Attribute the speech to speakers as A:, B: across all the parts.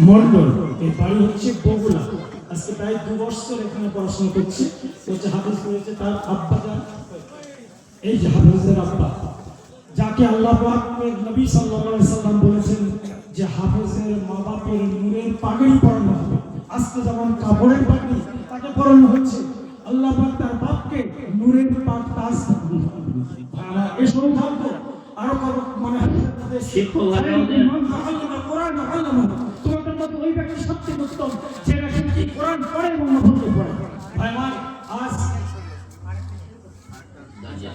A: মন্ডল এর বাড়ি হচ্ছে বগুড়া। আজকে প্রায় দু বছর এখানে পড়াশোনা করছে। হচ্ছে হাফিজ করেছে তার আব্বা যান। এই যে হাফিজের আব্বা। যাকে আল্লাহ নবী সাল্লাল্লাহু সাল্লাম বলেছেন যে হাফিজের মা বাপের নূরের পাগড়ি পরানো হবে। আজকে যেমন কাপড়ের পাগড়ি তাকে পরানো হচ্ছে। আল্লাহ পাক তার বাপকে নূরের পাক তাজ এ সৌভাগ্য আরও কারও মানে
B: শিক্ষক
A: কোরআন ব্যক্তি সবচেয়ে উত্তম। যে ব্যক্তি কোরআন পড়ে এবং নফলকে পড়ে। ভাই, আমার আজ
B: এই যে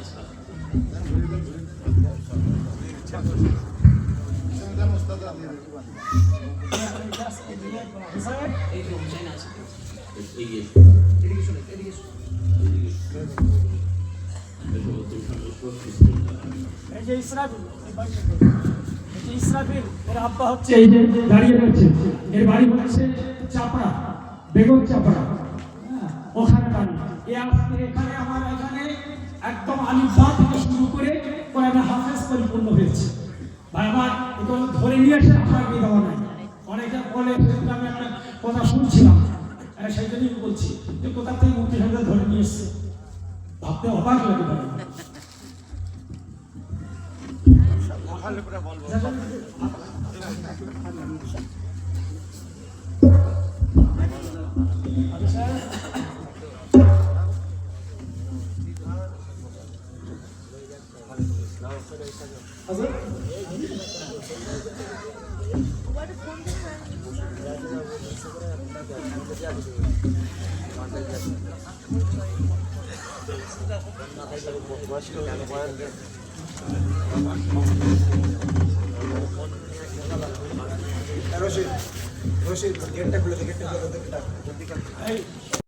B: আছে। এদিকে শুনে, এদিকে এসো।
A: এই যে ইসরাফিল এই বাড়িটা কে? এই যে ইসরাফিল এর আব্বা হচ্ছে এই যে দাঁড়িয়ে রয়েছে এর বাড়ি হচ্ছে চাপড়া বেগম চাপড়া। হ্যাঁ, ওখানে বাড়ি এ আজকে এখানে আমার এখানে একদম আলিফা থেকে শুরু করে কোরআনে হাফেজ পরিপূর্ণ হয়েছে। ভাই আমার এগুলো ধরে নিয়ে এসে আপনার দেওয়া নাই? অনেকে বলে আমি একটা কথা শুনছিলাম। সেই জন্যই বলছি যে কোথা থেকে মুক্তি ধরে নিয়ে এসছে? ভাবতে অবাক লাগে
C: Rashid Roshi, Roshi, ¿por qué te bloqueaste?